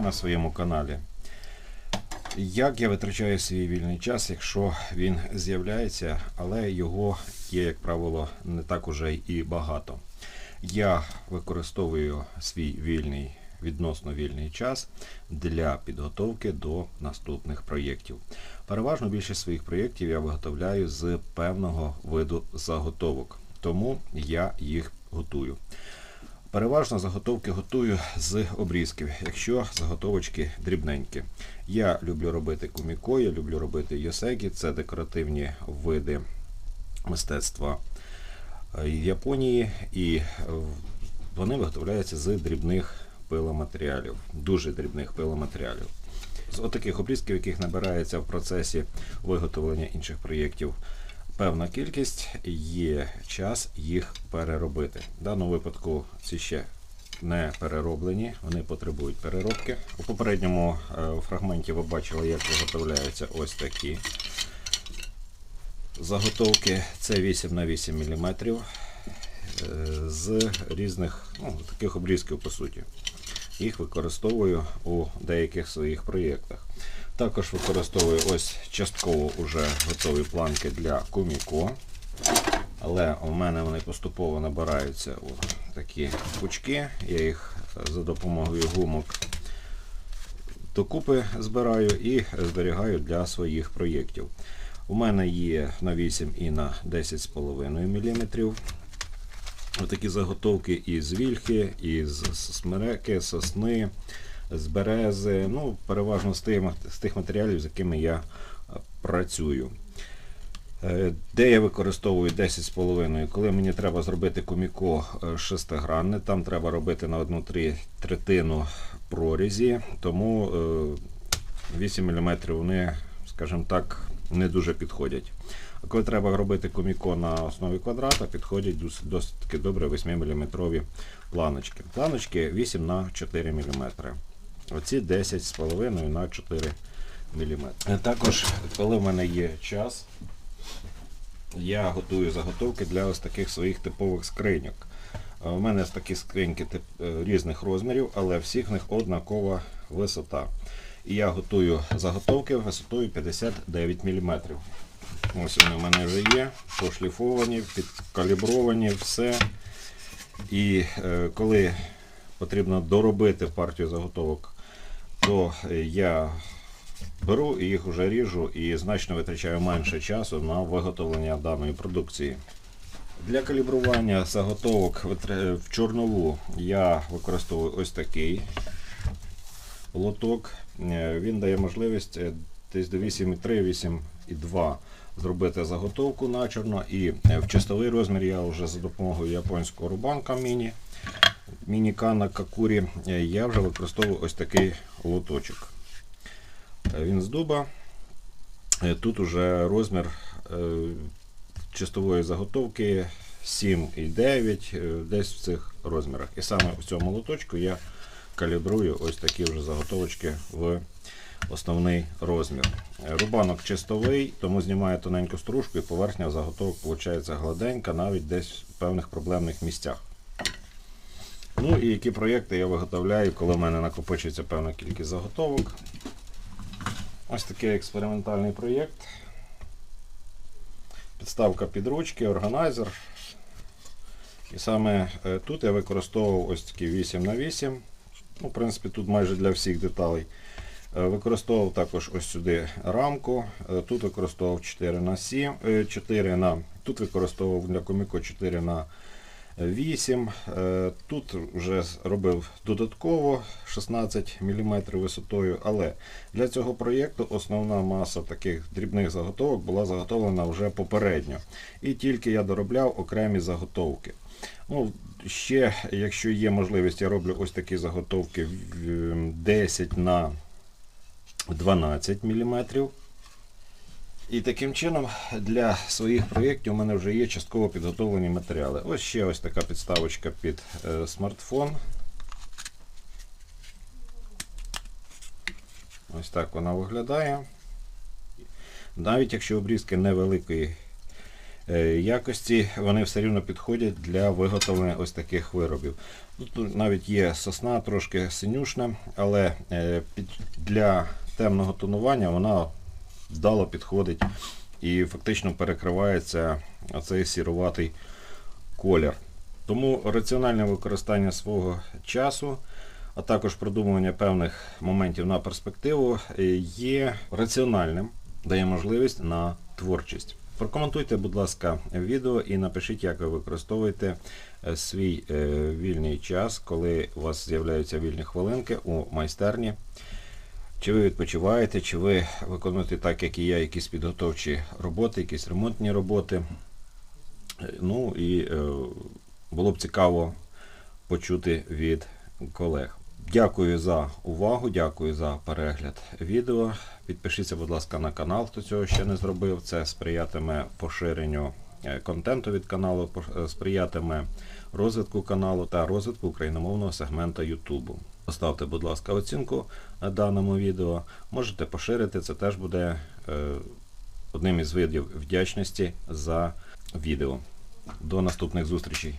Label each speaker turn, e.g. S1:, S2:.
S1: Вітаю на своєму каналі. Як я витрачаю свій вільний час, якщо він з'являється, але його є, як правило, не так уже і багато. Я використовую свій вільний, відносно вільний час для підготовки до наступних проєктів. Переважно більшість своїх проєктів я виготовляю з певного виду заготовок, тому я їх готую. Переважно заготовки готую з обрізків, якщо заготовочки дрібненькі. Я люблю робити куміко, я люблю робити йосекі, це декоративні види мистецтва е, Японії, і е, вони виготовляються з дрібних пиломатеріалів, дуже дрібних пиломатеріалів. З отаких обрізків, яких набирається в процесі виготовлення інших проєктів певна кількість, є час їх переробити. В даному випадку ці ще не перероблені, вони потребують переробки. У попередньому е, фрагменті ви бачили, як виготовляються ось такі заготовки. Це 8 на 8 мм з різних ну, таких обрізків, по суті. Їх використовую у деяких своїх проєктах. Також використовую ось частково вже готові планки для куміко. Але у мене вони поступово набираються у такі пучки. Я їх за допомогою гумок докупи збираю і зберігаю для своїх проєктів. У мене є на 8 і на 10,5 мм. Отакі заготовки із вільхи, із смереки, сосни з берези, ну, переважно з тих, з тих матеріалів, з якими я е, працюю. Е, де я використовую 10,5, коли мені треба зробити коміко е, шестигранне, там треба робити на одну третину прорізі, тому 8 мм вони, скажімо так, не дуже підходять. А коли треба робити коміко на основі квадрата, підходять досить добре 8-мм планочки. Планочки 8 на 4 мм. Оці 10,5 на 4 мм. Також, коли в мене є час, я готую заготовки для ось таких своїх типових скриньок. У мене такі скриньки тип, е, різних розмірів, але всіх в них однакова висота. І я готую заготовки висотою 59 мм. Ось вони в мене вже є, пошліфовані, підкалібровані, все. І е, коли потрібно доробити партію заготовок то я беру і їх вже ріжу і значно витрачаю менше часу на виготовлення даної продукції. Для калібрування заготовок в чорнову я використовую ось такий лоток. Е, він дає можливість е, десь до 8,3-8,2 зробити заготовку на чорно. І е, в чистовий розмір я вже за допомогою японського рубанка міні мінікана Какурі е, я вже використовую ось такий лоточок. Е, він з дуба. Е, тут уже розмір чистової заготовки 7,9, десь в цих розмірах. І саме в цьому лоточку я калібрую ось такі вже заготовочки в основний розмір. Рубанок чистовий, тому знімає тоненьку стружку і поверхня заготовок виходить гладенька, навіть десь в певних проблемних місцях. Ну і які проєкти я виготовляю, коли в мене накопичується певна кількість заготовок. Ось такий експериментальний проєкт. Підставка під ручки, органайзер. І саме е, тут я використовував ось такі 8х8. Ну, В принципі, тут майже для всіх деталей. Е, використовував також ось сюди рамку. Е, тут використовував 4 на 7, 4 на, тут використовував для коміко 4 на 8. Е, тут вже робив додатково 16 мм висотою, але для цього проєкту основна маса таких дрібних заготовок була заготовлена вже попередньо. І тільки я доробляв окремі заготовки. Ну, Ще, якщо є можливість, я роблю ось такі заготовки 10 на 12 мм. І таким чином для своїх проєктів у мене вже є частково підготовлені матеріали. Ось ще ось така підставочка під е, смартфон. Ось так вона виглядає. Навіть якщо обрізки невеликої е, якості, вони все рівно підходять для виготовлення ось таких виробів. Тут навіть є сосна трошки синюшна, але е, для темного тонування вона вдало підходить і фактично перекривається цей сіруватий колір. Тому раціональне використання свого часу, а також продумування певних моментів на перспективу е, є раціональним, дає можливість на творчість. Прокоментуйте, будь ласка, відео і напишіть, як ви використовуєте е, свій е, вільний час, коли у вас з'являються вільні хвилинки у майстерні. Чи ви відпочиваєте, чи ви виконуєте так, як і я, якісь підготовчі роботи, якісь ремонтні роботи. Ну і е, було б цікаво почути від колег. Дякую за увагу, дякую за перегляд відео. Підпишіться, будь ласка, на канал, хто цього ще не зробив. Це сприятиме поширенню е, контенту від каналу, е, сприятиме розвитку каналу та розвитку україномовного сегмента Ютубу. Поставте, будь ласка, оцінку даному відео. Можете поширити, це теж буде е, одним із видів вдячності за відео. До наступних зустрічей.